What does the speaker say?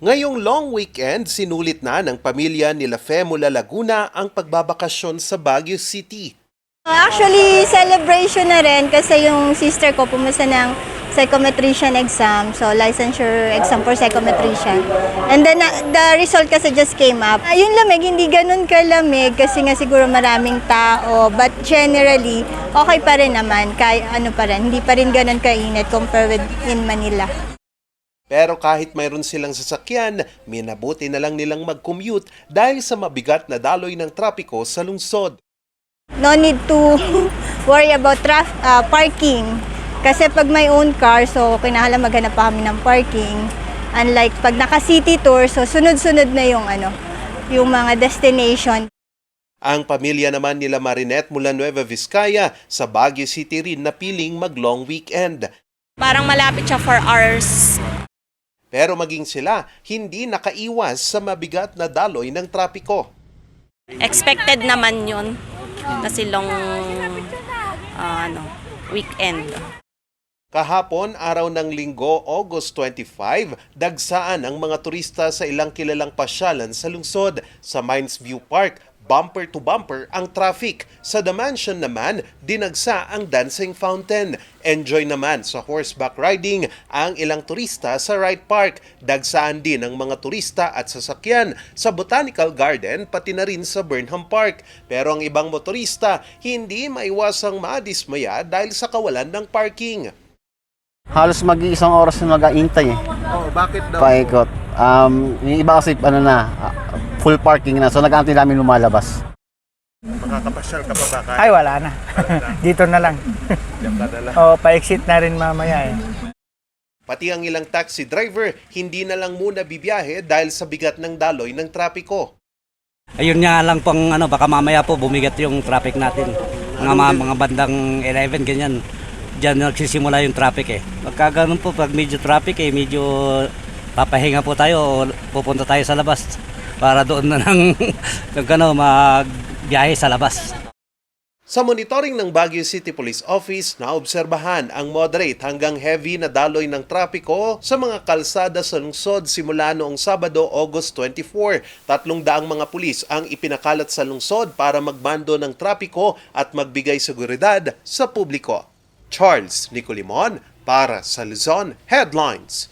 Ngayong long weekend, sinulit na ng pamilya nila Femula Laguna ang pagbabakasyon sa Baguio City. Actually, celebration na rin kasi yung sister ko pumasa ng psychometrician exam. So, licensure exam for psychometrician. And then, uh, the result kasi just came up. Uh, yung lamig, hindi ganun kalamig kasi nga siguro maraming tao. But generally, okay pa rin naman. Kaya ano pa rin, hindi pa rin ganun kainit compared with in Manila. Pero kahit mayroon silang sasakyan, minabuti na lang nilang mag-commute dahil sa mabigat na daloy ng trapiko sa lungsod. no need to worry about traf- uh, parking. Kasi pag may own car, so kinahala maghanap pa kami ng parking. Unlike pag naka-city tour, so sunod-sunod na yung ano, yung mga destination. Ang pamilya naman nila Marinette mula Nueva Vizcaya sa Baguio City rin na piling mag-long weekend. Parang malapit siya for hours. Pero maging sila, hindi nakaiwas sa mabigat na daloy ng trapiko. Expected naman yun. Kasi long ah, ano, weekend. Kahapon, araw ng linggo, August 25, dagsaan ang mga turista sa ilang kilalang pasyalan sa lungsod. Sa Mines View Park, bumper to bumper ang traffic. Sa The Mansion naman, dinagsa ang dancing fountain. Enjoy naman sa horseback riding ang ilang turista sa Wright Park. Dagsaan din ang mga turista at sasakyan sa Botanical Garden pati na rin sa Burnham Park. Pero ang ibang motorista hindi maiwasang madismaya dahil sa kawalan ng parking. halos mag-iisang oras na mag-aintay eh. Oh, bakit Paikot. Um, yung iba kasi ano na, full parking na. So nag-aantay namin lumalabas. Makakapasyal ka pa ba kahit Ay, wala na. Dito na lang. O, pa-exit na rin mamaya eh. Pati ang ilang taxi driver, hindi na lang muna bibiyahe dahil sa bigat ng daloy ng trapiko. Ayun nga lang pang ano, baka mamaya po bumigat yung traffic natin. Mga, mga, mga bandang 11, ganyan. Diyan nagsisimula yung traffic eh. Pagka ganun po, pag medyo traffic eh, medyo papahinga po tayo o pupunta tayo sa labas para doon na lang kung ano, magbiyahe sa labas. Sa monitoring ng Baguio City Police Office, naobserbahan ang moderate hanggang heavy na daloy ng trapiko sa mga kalsada sa lungsod simula noong Sabado, August 24. Tatlong daang mga pulis ang ipinakalat sa lungsod para magbando ng trapiko at magbigay seguridad sa publiko. Charles Nicolimon para sa Luzon Headlines.